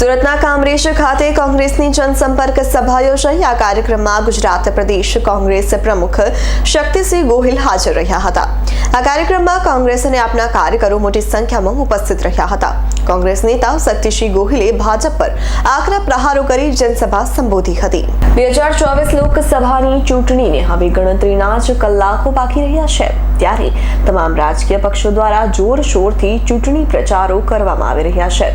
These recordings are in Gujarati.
સુરતના કામરેજ ખાતે કોંગ્રેસની જનસંપર્ક સભા યોજાઈ. આ કાર્યક્રમમાં ગુજરાત પ્રદેશ કોંગ્રેસ પ્રમુખ શક્તિસિંહ ગોહિલ હાજર રહ્યા હતા. આ કાર્યક્રમમાં કોંગ્રેસ અને આપના કાર્યકરો મોટી સંખ્યામાં ઉપસ્થિત રહ્યા હતા. કોંગ્રેસ નેતા શક્તિસિંહ ગોહિલે ભાજપ પર આકરા પ્રહારો કરી જનસભા સંબોધી હતી. બે હજાર ચોવીસ લોકસભાની ચૂંટણીને હવે ગણતરીના જ કલાકો બાકી રહ્યા છે. ત્યારે તમામ રાજકીય પક્ષો દ્વારા જોરશોરથી ચૂંટણી પ્રચારો કરવામાં આવી રહ્યા છે.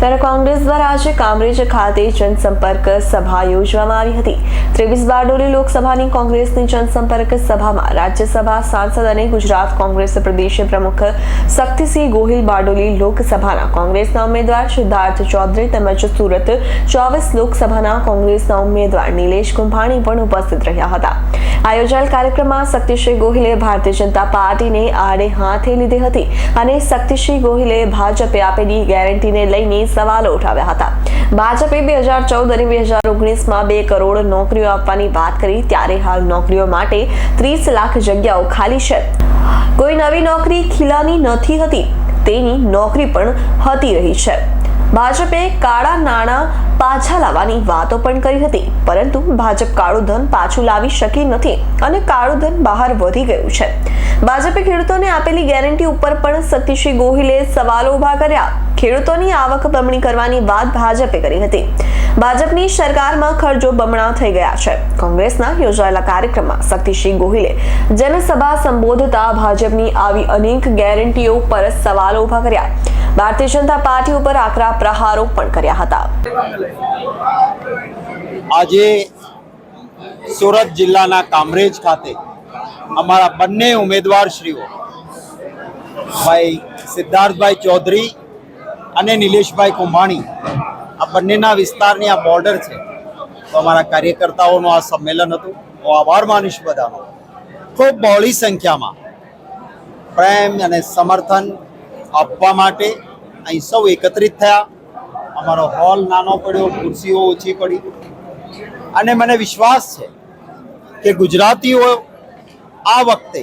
ત્યારે કોંગ્રેસ દ્વારા આજે કામરેજ ખાતે જનસંપર્ક સભા યોજવામાં આવી હતી. ત્રેવીસ બારડોલી લોકસભાની કોંગ્રેસની જનસંપર્ક સભામાં રાજ્યસભા સાંસદ અને ગુજરાત કોંગ્રેસ પ્રદેશ પ્રમુખ શક્તિસિંહ ગોહિલ બારડોલી લોકસભાના કોંગ્રેસના ઉમેદવાર સિદ્ધાર્થ ચૌધરી તેમજ સુરત ચોવીસ લોકસભાના કોંગ્રેસના ઉમેદવાર નિલેશ કુંભાણી પણ ઉપસ્થિત રહ્યા હતા. આયોજાયેલ યોજાયેલ કાર્યક્રમમાં શક્તિસિંહ ગોહિલે ભારતીય જનતા પાર્ટીને આડે હાથે લીધી હતી અને શક્તિસિંહ ગોહિલે ભાજપે આપેલી ગેરંટીને લઈને સવાલો ઉઠાવ્યા હતા. ભાજપે બે હજાર ચૌદ અને બે હજાર ઓગણીસમાં બે કરોડ નોકરીઓ આપવાની વાત કરી, ત્યારે હાલ નોકરીઓ માટે ત્રીસ લાખ જગ્યાઓ ખાલી છે. કોઈ નવી નોકરી ખીલાની નથી હતી, તેની નોકરી પણ હતી રહી છે. ભાજપે કાળા નાણાં પાછા લાવવાની વાતો પણ કરી હતી, પરંતુ ભાજપ કાળું ધન પાછું લાવી શકી નથી અને કાળું ધન બહાર વધી ગયું છે. ભાજપે ખેડૂતોને આપેલી ગેરંટી ઉપર પણ સતીશી ગોહિલે સવાલો ઊભા કર્યા. ખેડૂતોની આવક બમણી કરવાની વાત ભાજપે કરી હતી. ભાજપની સરકારમાં ખર્ચો બમણા થઈ ગયા છે. કોંગ્રેસના યોજાયેલા કાર્યક્રમમાં શક્તિસિંહ ગોહિલે જનસભા સંબોધતા ભાજપની આવી અનેક ગેરંટીઓ પર સવાલો ઊભા કર્યા. ભારતીય જનતા પાર્ટી ઉપર આકરા પ્રહારો પણ કર્યા હતા. આજે સુરત જિલ્લાના કામરેજ ખાતે અમારા બંને ઉમેદવારશ્રીઓ, ભાઈ સિદ્ધાર્થભાઈ ચૌધરી અને નિલેશભાઈ કુંભાણી, આ બંનેના વિસ્તારની આ બોર્ડર છે. તો અમારા કાર્યકર્તાઓનું આ સંમેલન હતું. હું આભાર માનીશ બધાનો. ખૂબ બહોળી સંખ્યામાં પ્રેમ અને સમર્થન આપવા માટે અહીં સૌ એકત્રિત થયા. અમારો હોલ નાનો પડ્યો, ખુરશીઓ ઓછી પડી. અને મને વિશ્વાસ છે કે ગુજરાતીઓ આ વખતે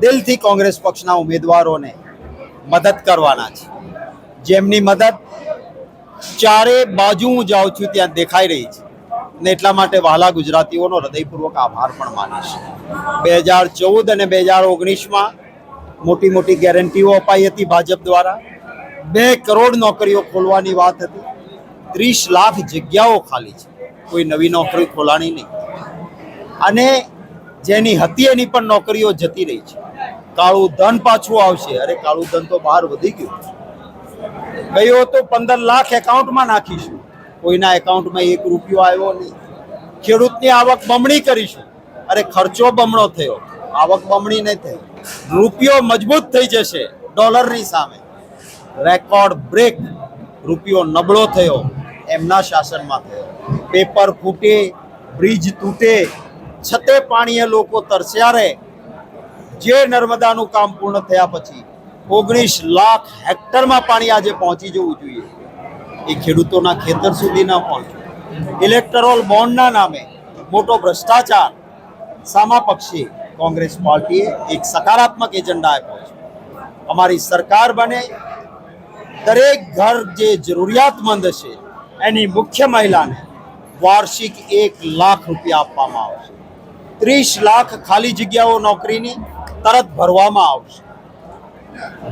દિલથી કોંગ્રેસ પક્ષના ઉમેદવારોને મદદ કરવાના છે. જેમની મદદ ચારે બાજુ હું જાઉં છું, ત્યાં દેખાઈ રહી છે. ને એટલા માટે વહાલા ગુજરાતીઓનો હૃદયપૂર્વક આભાર પણ માનીશ બે હજાર ચૌદ અને બે હજાર ઓગણીસમાં મોટી મોટી ગેરંટીઓ અપાઈ હતી ભાજપ દ્વારા. બે કરોડ નોકરીઓ ખોલવાની વાત હતી. ત્રીસ લાખ જગ્યાઓ ખાલી છે. કોઈ નવી નોકરી ખોલાણી નહીં. અને જેની હતી એની પણ નોકરીઓ જતી રહી છે. કાળું ધન પાછું આવશે. અરે, કાળું ધન તો બહાર વધી ગયું. ગયો તો પંદર લાખ એકાઉન્ટમાં નાખીશું. કોઈના એકાઉન્ટમાં એક રૂપિયો આવ્યો નહીં. ખેડૂતની આવક બમણી કરીશું. અરે, ખર્ચો બમણો થયો. આવક બમણી નહીં થઈ. રૂપિયો મજબૂત થઈ જશે ડોલરની સામે. Record break. રૂપિયો નબળો થયો. એમના શાસનમાં થયો. પેપર ફૂટે બ્રિજ તૂટે. છતે પાણીએ લોકો તરસ્યા રહે. જે નર્મદાનું કામ પૂર્ણ થયા પછી ઓગણીસ લાખ હેક્ટરમાં પાણી આજે પહોંચી જવું જોઈએ. એ ખેડૂતોના ખેતર સુધી ન પહોંચ્યું ઇલેક્ટરોલ બોન્ડના નામે મોટો ભ્રષ્ટાચાર સામા પક્ષે કોંગ્રેસ પાર્ટીએ એક સકારાત્મક એજન્ડા આપ્યો છે. અમારી સરકાર બને, દરેક ઘર જે જરૂરિયાતમંદ છે, એની મુખ્ય મહિલાને વાર્ષિક એક લાખ રૂપિયા આપવામાં આવશે. ત્રીસ લાખ ખાલી જગ્યાઓ નોકરીની તરત ભરવામાં આવશે.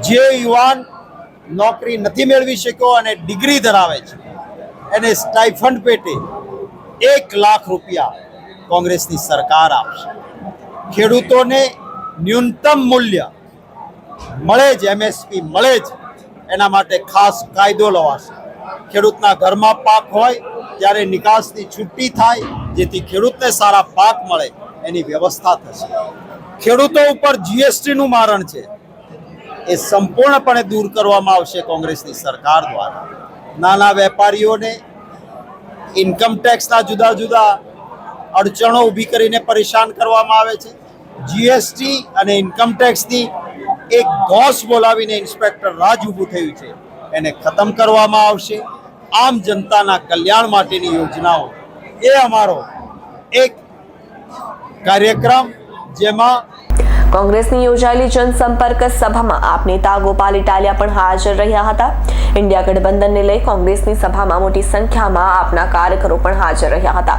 જે યુવાન નોકરી નથી મેળવી શક્યો અને ડિગ્રી ધરાવે છે, એને સ્ટાઇફંડ પેટે એક લાખ રૂપિયા કોંગ્રેસની સરકાર આપશે. ખેડૂતોને ન્યૂનતમ મૂલ્ય મળે જ, એમએસપી મળે જ, એના માટે ખાસ કાયદો લવાશે. ખેડૂતના ઘરમાં પાક હોય, ત્યારે નિકાસની છુટ્ટી થાય, જેથી ખેડૂતને સારા પાક મળે. એની વ્યવસ્થા થશે. ખેડૂતો ઉપર જીએસટીનું મારણ છે. એ સંપૂર્ણપણે દૂર કરવામાં આવશે કોંગ્રેસની સરકાર દ્વારા. નાના વેપારીઓને ઇન્કમ ટેક્સના જુદા જુદા અડચણો ઊભી કરીને પરેશાન કરવામાં આવે છે. જીએસટી અને ઇન્કમ ટેક્સની એક ઘોષ બોલાવીને ઇન્સ્પેક્ટર રાજ ઊભું થયું છે. એને ખતમ કરવામાં આવશે. આમ જનતાના કલ્યાણ માટેની યોજનાઓ. એ અમારો એક કાર્યક્રમ જેમાં કોંગ્રેસની યોજાયેલી જનસંપર્ક સભામાં આપ નેતા ગોપાલ ઇટાલિયા પણ હાજર રહ્યા હતા. ઇન્ડિયા ગઠબંધનને લઈ કોંગ્રેસની સભામાં મોટી સંખ્યામાં આપના કાર્યકરો પણ હાજર રહ્યા હતા.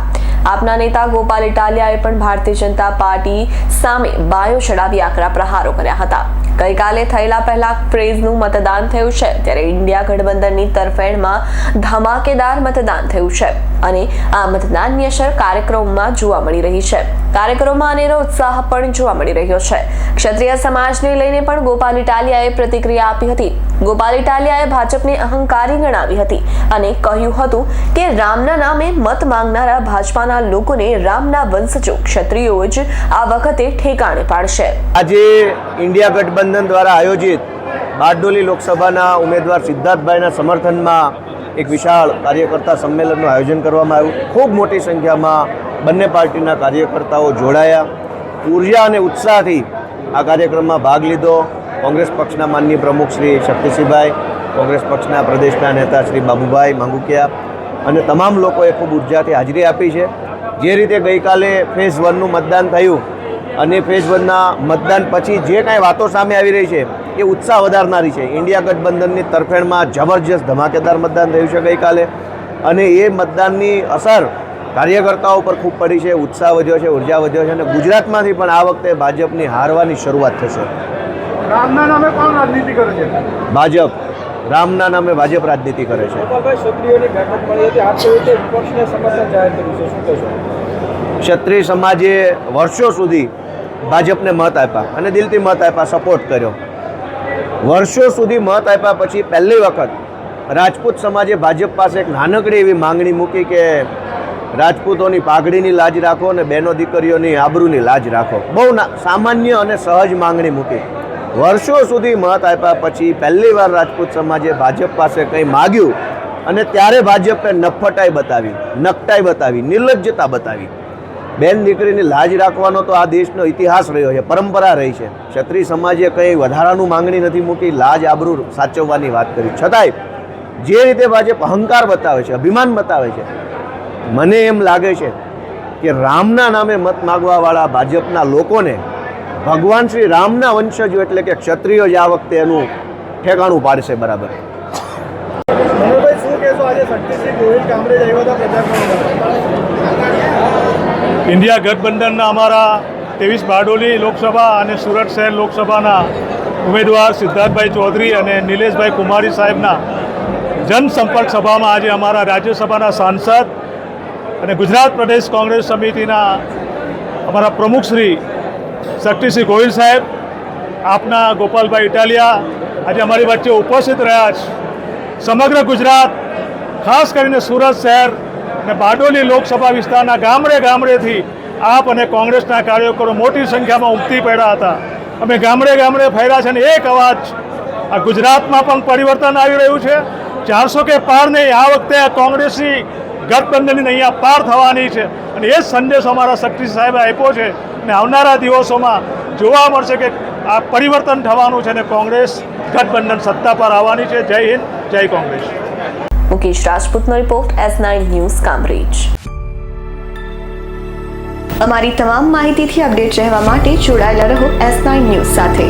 આપના નેતા ગોપાલ ઇટાલિયાએ પણ ભારતીય જનતા પાર્ટી સામે બાયો ચડાવી આકરા પ્રહારો કર્યા હતા. ગઈકાલે થયેલા પહેલા પ્રેઝનું મતદાન થયું છે, ત્યારે ઇન્ડિયા ગઠબંધનની તરફેણમાં ધમાકેદાર મતદાન થયું છે અને આ મતદાનની અસર કાર્યક્રમમાં જોવા મળી રહી છે. કાર્યક્રમમાં અનેરો ઉત્સાહ પણ જોવા મળી રહ્યો છે. ક્ષત્રિય સમાજને લઈને પણ ગોપાલ ઇટાલિયાએ પ્રતિક્રિયા આપી હતી. ગોપાલ ઇટાલિયાએ ભાજપને અહંકારી ગણાવી હતી અને કહ્યું હતું કે રામના નામે મત માંગનારા ભાજપાના લોકોને રામના વંશજો ક્ષત્રિયો જ આ વખતે ઠેકાણે પાડશે. આજે ઇન્ડિયા ગઠબંધન દ્વારા આયોજિત બારડોલી લોકસભાના ઉમેદવાર સિદ્ધાર્થભાઈના સમર્થનમાં એક વિશાળ કાર્યકર્તા સંમેલનનું આયોજન કરવામાં આવ્યું. ખૂબ મોટી સંખ્યામાં બંને પાર્ટીના કાર્યકર્તાઓ જોડાયા. ઊર્જા અને ઉત્સાહથી આ કાર્યક્રમમાં ભાગ લીધો. કોંગ્રેસ પક્ષના માનનીય પ્રમુખ શ્રી શક્તિસિંહભાઈ, કોંગ્રેસ પક્ષના પ્રદેશના નેતા શ્રી બાબુભાઈ માંગુકિયા અને તમામ લોકોએ ખૂબ ઉર્જાથી હાજરી આપી છે. જે રીતે ગઈકાલે ફેઝ વનનું મતદાન થયું અને ફેઝ વનના મતદાન પછી જે કાંઈ વાતો સામે આવી રહી છે એ ઉત્સાહ વધારનારી છે. ઇન્ડિયા ગઠબંધનની તરફેણમાં જબરજસ્ત ધમાકેદાર મતદાન થયું છે ગઈકાલે. અને એ મતદાનની અસર કાર્યકર્તાઓ પર ખૂબ પડી છે ઉત્સાહ વધ્યો છે ઊર્જા વધ્યો છે અને ગુજરાતમાંથી પણ આ વખતે ભાજપની હારવાની શરૂઆત થશે. ભાજપ. રામના નામે ભાજપ રાજનીતિ કરે છે. ક્ષત્રિય સમાજે વર્ષો સુધી ભાજપને મત આપ્યા અને દિલથી મત આપ્યા સપોર્ટ કર્યો. વર્ષો સુધી મત આપ્યા પછી પહેલી વખત રાજપૂત સમાજે ભાજપ પાસે એક નાનકડી એવી માંગણી મૂકી કે રાજપૂતોની પાઘડીની લાજ રાખો અને બહેનો દીકરીઓની આબરૂની લાજ રાખો. બહુ સામાન્ય અને સહજ માંગણી મૂકી. વર્ષો સુધી મત આપ્યા પછી પહેલી વાર રાજપૂત સમાજે ભાજપ પાસે કંઈ માગ્યું અને ત્યારે ભાજપે નફટાઈ બતાવી નકટાઈ બતાવી, નિર્લજ્જતા બતાવી. બેન દીકરીની લાજ રાખવાનો તો આ દેશનો ઇતિહાસ રહ્યો છે, પરંપરા રહી છે. ક્ષત્રિય સમાજે કંઈ વધારાનું માંગણી નથી મૂકી, લાજ આબરૂ સાચવવાની વાત કરી. છતાંય જે રીતે ભાજપ અહંકાર બતાવે છે, અભિમાન બતાવે છે, મને એમ લાગે છે કે રામના નામે મત માગવાવાળા ભાજપના લોકોને ભગવાન શ્રી રામના વંશજો એટલે કે ક્ષત્રિયો જ આ વખતે એનું ઠેકાણું પાડશે બરાબર. ઇન્ડિયા ગઠબંધનના અમારા ત્રેવીસ બારડોલી લોકસભા અને સુરત શહેર લોકસભાના ઉમેદવાર સિદ્ધાર્થભાઈ ચૌધરી અને નિલેશભાઈ કુમારી સાહેબના જનસંપર્ક સભામાં આજે અમારા રાજ્યસભાના સાંસદ અને ગુજરાત પ્રદેશ કોંગ્રેસ સમિતિના અમારા પ્રમુખ શ્રી ગોહિલ સાહેબ, આપના ગોપાલભાઈ ઇટાલિયા આજે અમારી વચ્ચે ઉપસ્થિત રહ્યા છે. સમગ્ર ગુજરાત, ખાસ કરીને સુરત શહેર અને બારડોલી લોકસભા વિસ્તારના ગામડે ગામડેથી આપ અને કોંગ્રેસના કાર્યકરો મોટી સંખ્યામાં ઉમટી પડ્યા હતા. અમે ગામડે ગામડે ફેર્યા છે અને એક અવાજ આ ગુજરાતમાં પણ પરિવર્તન આવી રહ્યું છે. ચારસો કે પાર નહીં આ વખતે આ કોંગ્રેસની ગઠબંધનની અહીંયા પાર થવાની છે. અને એ જ સંદેશ અમારા શક્તિ સાહેબે આપ્યો છે. અને આવનારા દિવસોમાં જોવા મળશે કે આ પરિવર્તન થવાનું છે ને કોંગ્રેસ ગઠબંધન સત્તા પર આવવાની છે. જય હિન્દ, જય Congress. Mukesh રાજપૂતનો report S nine news Kamrej. અમારી તમામ માહિતીથી અપડેટ રહેવા માટે જોડાયેલા રહો એસ નાઇન ન્યૂઝ સાથે.